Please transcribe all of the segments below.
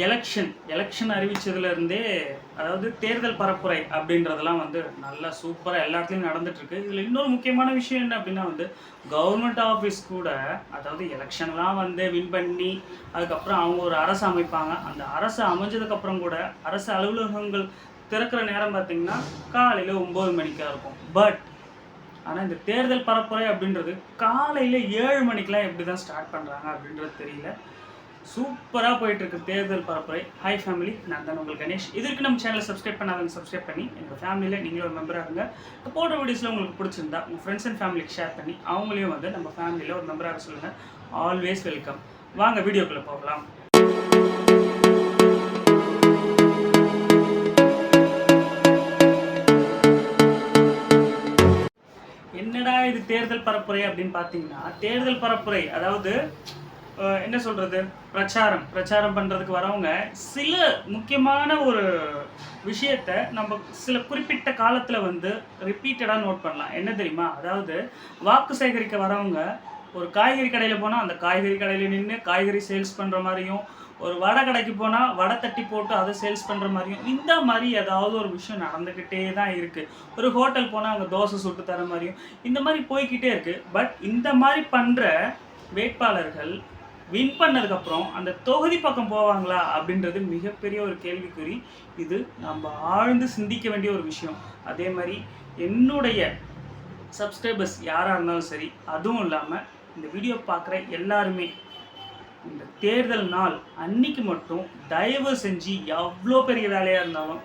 Election election அறிவித்ததுலேருந்தே அதாவது தேர்தல் பரப்புரை அப்படின்றதெல்லாம் வந்து நல்லா சூப்பராக எல்லா இடத்துலையும் இதில் இன்னொரு முக்கியமான விஷயம் என்ன அப்படின்னா வந்து கவர்மெண்ட் ஆஃபீஸ் கூட அதாவது எலெக்ஷன்லாம் வந்து வின் பண்ணி அதுக்கப்புறம் அவங்க ஒரு அரசு அமைப்பாங்க. அந்த அரசு அமைஞ்சதுக்கப்புறம் கூட அரசு அலுவலகங்கள் திறக்கிற நேரம் பார்த்தீங்கன்னா காலையில் ஒம்பது மணிக்காக இருக்கும். பட் ஆனால் இந்த தேர்தல் பரப்புரை அப்படின்றது காலையில் ஏழு மணிக்கெலாம் எப்படி தான் ஸ்டார்ட் பண்ணுறாங்க அப்படின்றது தெரியல. சூப்பராக போயிட்டுருக்கு தேர்தல் பரப்புரை. ஹாய் ஃபேமிலி நான் தான் உங்கள் கணேஷ். இதற்கு நம்ம சேனலை சப்ஸ்கிரைப் பண்ணாதவங்க சப்ஸ்கிரைப் பண்ணி எங்கள் ஃபேமிலியில் நீங்களும் ஒரு மெம்பராக இருங்க. இப்போ போடுற வீடியோஸில் உங்களுக்கு பிடிச்சிருந்தா உங்கள் ஃப்ரெண்ட்ஸ் அண்ட் ஃபேமிலிக்கு ஷேர் பண்ணி அவங்களையும் வந்து நம்ம ஃபேமிலியில் ஒரு மெம்பராக சொல்லுங்கள் ஆல்வேஸ் வெல்கம் வாங்க வீடியோக்குள்ளே போகலாம். என்னடா இது தேர்தல் பரப்புரை அப்படின்னு பார்த்தீங்கன்னா தேர்தல் பரப்புரை அதாவது என்ன சொல்கிறது பிரச்சாரம். பிரச்சாரம் பண்ணுறதுக்கு வரவங்க சில முக்கியமான ஒரு விஷயத்த நம்ம சில குறிப்பிட்ட காலத்தில் வந்து ரிப்பீட்டடாக நோட் பண்ணலாம். என்ன தெரியுமா? அதாவது வாக்கு சேகரிக்க வரவங்க ஒரு காய்கறி கடையில் போனால் அந்த காய்கறி கடையில் நின்று காய்கறி சேல்ஸ் பண்ணுற மாதிரியும் ஒரு வடை கடைக்கு போனால் வடை தட்டி போட்டு அதை சேல்ஸ் பண்ணுற மாதிரியும் இந்த மாதிரி ஏதாவது ஒரு விஷயம் நடந்துக்கிட்டே தான் இருக்குது ஒரு ஹோட்டல் போனால் அங்கே தோசை சுட்டு தர மாதிரியும் இந்த மாதிரி போய்க்கிட்டே இருக்குது பட் இந்த மாதிரி பண்ணுற வேட்பாளர்கள் வின் பண்ணதுக்கப்புறம் அந்த தொகுதி பக்கம் போவாங்களா அப்படின்றது மிகப்பெரிய ஒரு கேள்விக்குறி. இது நம்ம ஆழ்ந்து சிந்திக்க வேண்டிய ஒரு விஷயம். அதே மாதிரி என்னுடைய சப்ஸ்கிரைபர்ஸ் யாராக இருந்தாலும் சரி அதுவும் இல்லாமல் இந்த வீடியோ பார்க்குற எல்லாருமே இந்த தேர்தல் நாள் அன்னைக்கு மட்டும் தயவு செஞ்சு எவ்வளோ பெரிய வேலையாக இருந்தாலும்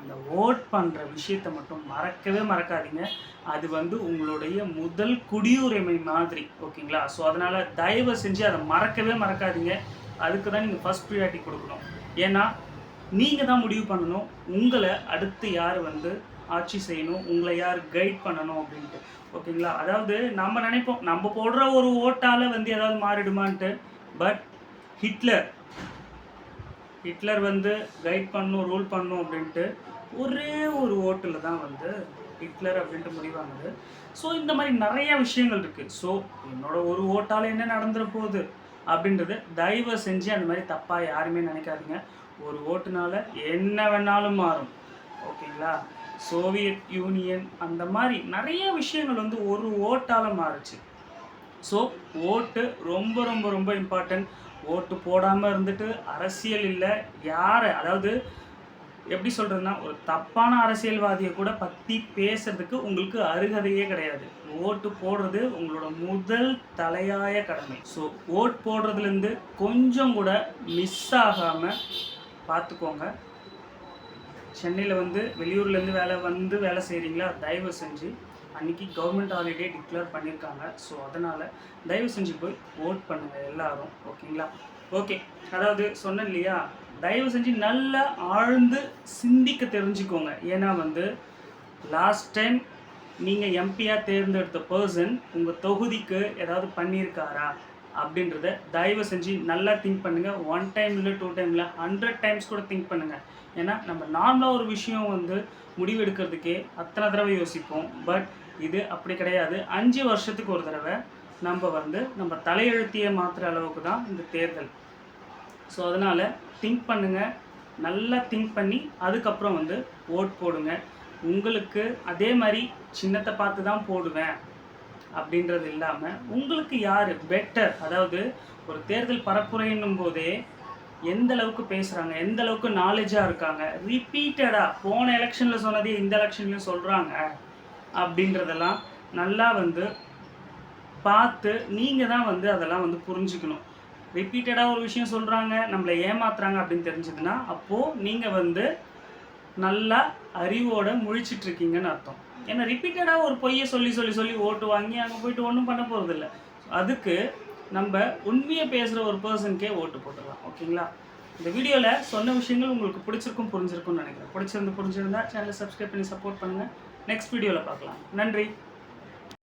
அந்த ஓட் பண்ணுற விஷயத்த மட்டும் மறக்கவே மறக்காதீங்க. அது வந்து உங்களுடைய முதல் குடியுரிமை மாதிரி ஓகேங்களா? ஸோ அதனால் தயவு செஞ்சு அதை மறக்கவே மறக்காதீங்க. அதுக்கு தான் நீங்கள் ஃபஸ்ட் ப்ரியாரிட்டி கொடுக்கணும். ஏன்னா நீங்கள் தான் முடிவு பண்ணணும். உங்களை அடுத்து யார் வந்து ஆட்சி செய்யணும் உங்களை யார் கைட் பண்ணணும் அப்படின்ட்டு ஓகேங்களா? அதாவது நம்ம நினைப்போம் நம்ம போடுற ஒரு ஓட்டால் வந்து ஏதாவது மாறிடுமான்ட்டு பட் ஹிட்லர் ஹிட்லர் வந்து கைட் பண்ணும் ரூல் பண்ணும் அப்படின்ட்டு ஒரே ஒரு ஓட்டில் தான் வந்து ஹிட்லர் அப்படின்ட்டு முடிவாங்குது ஸோ இந்த மாதிரி நிறைய விஷயங்கள் இருக்குது ஸோ என்னோட ஒரு ஓட்டால் என்ன நடந்துட போகுது அப்படின்றது தயவு செஞ்சு அந்த மாதிரி தப்பாக யாருமே நினைக்காதீங்க. ஒரு ஓட்டுனால என்ன வேணாலும் மாறும். ஓகேங்களா? சோவியத் யூனியன் அந்த மாதிரி நிறைய விஷயங்கள் வந்து ஒரு ஓட்டால் மாறுச்சு. ஸோ ஓட்டு ரொம்ப ரொம்ப ரொம்ப இம்பார்ட்டன்ட் ஓட்டு போடாமல் இருந்துட்டு அரசியல் இல்லை. யார் அதாவது எப்படி சொல்கிறதுனா ஒரு தப்பான அரசியல்வாதியை கூட பற்றி பேசுறதுக்கு உங்களுக்கு அருகதையே கிடையாது. ஓட்டு போடுறது உங்களோட முதல் தலையாய கடமை. ஸோ ஓட் போடுறதுலேருந்து கொஞ்சம் கூட மிஸ் ஆகாமல் பார்த்துக்கோங்க. சென்னையில் வந்து வெளியூர்லேருந்து வேலை வந்து வேலை செய்கிறீங்களா தயவு செஞ்சு அன்னைக்கு கவர்மெண்ட் ஹாலிடே டிக்ளேர் பண்ணியிருக்காங்க ஸோ அதனால் தயவு செஞ்சு போய் ஓட் பண்ணுங்கள் எல்லாரும். ஓகேங்களா? ஓகே அதாவது சொன்னேன் இல்லையா? தயவு செஞ்சு நல்லா ஆழ்ந்து சிந்திக்க தெரிஞ்சுக்கோங்க. ஏன்னா வந்து லாஸ்ட் டைம் நீங்கள் எம்பியாக தேர்ந்தெடுத்த பர்சன் உங்கள் தொகுதிக்கு ஏதாவது பண்ணியிருக்காரா அப்படின்றத தயவு செஞ்சு நல்லா திங்க் பண்ணுங்கள் ஒன் டைம் இல்லை டூ டைம் இல்லை ஹண்ட்ரட் டைம்ஸ் கூட திங்க் பண்ணுங்கள் ஏன்னா நம்ம நார்மலாக ஒரு விஷயம் வந்து முடிவெடுக்கிறதுக்கே அத்தனை தடவை யோசிப்போம். பட் இது அப்படி கிடையாது. அஞ்சு வருஷத்துக்கு ஒரு தடவை நம்ம வந்து நம்ம தலையெழுத்தியை மாற்றுற அளவுக்கு தான் இந்த தேர்தல். ஸோ அதனால் திங்க் பண்ணுங்கள் நல்லா திங்க் பண்ணி அதுக்கப்புறம் வந்து ஓட் போடுங்க. உங்களுக்கு அதே மாதிரி சின்னத்தை பார்த்து தான் போடுவேன். அப்படின்றது இல்லாமல் உங்களுக்கு யார் பெட்டர் அதாவது ஒரு தேர்தல் பரப்புரைன்னும் போதே எந்த அளவுக்கு பேசுகிறாங்க எந்த அளவுக்கு நாலேஜாக இருக்காங்க ரிப்பீட்டடாக போன எலெக்ஷனில் சொன்னதே இந்த எலெக்ஷன்லையும் சொல்கிறாங்க அப்படின்றதெல்லாம் நல்லா வந்து பார்த்து நீங்கள் தான் வந்து அதெல்லாம் வந்து புரிஞ்சுக்கணும். ரிப்பீட்டடாக ஒரு விஷயம் சொல்கிறாங்க நம்மளை ஏமாத்துறாங்க அப்படின்னு தெரிஞ்சதுன்னா அப்போது நீங்கள் வந்து நல்லா அறிவோடு முழிச்சிட்ருக்கீங்கன்னு அர்த்தம். ஏன்னா ரிப்பீட்டடாக ஒரு பொய்யை சொல்லி சொல்லி சொல்லி ஓட்டு வாங்கி அங்கே போயிட்டு ஒன்றும் பண்ண போகிறதில்ல அதுக்கு நம்ம உண்மையை பேசுகிற ஒரு பர்சனுக்கே ஓட்டு போட்டுடலாம். ஓகேங்களா? இந்த வீடியோவில் சொன்ன விஷயங்கள் உங்களுக்கு பிடிச்சிருக்கும் புரிஞ்சிருக்கும்னு நினைக்கிறேன். பிடிச்சிருந்து புரிஞ்சிருந்தா சேனலை சப்ஸ்கிரைப் பண்ணி சப்போர்ட் பண்ணுங்கள் நெக்ஸ்ட் வீடியோவில் பார்க்கலாம். நன்றி.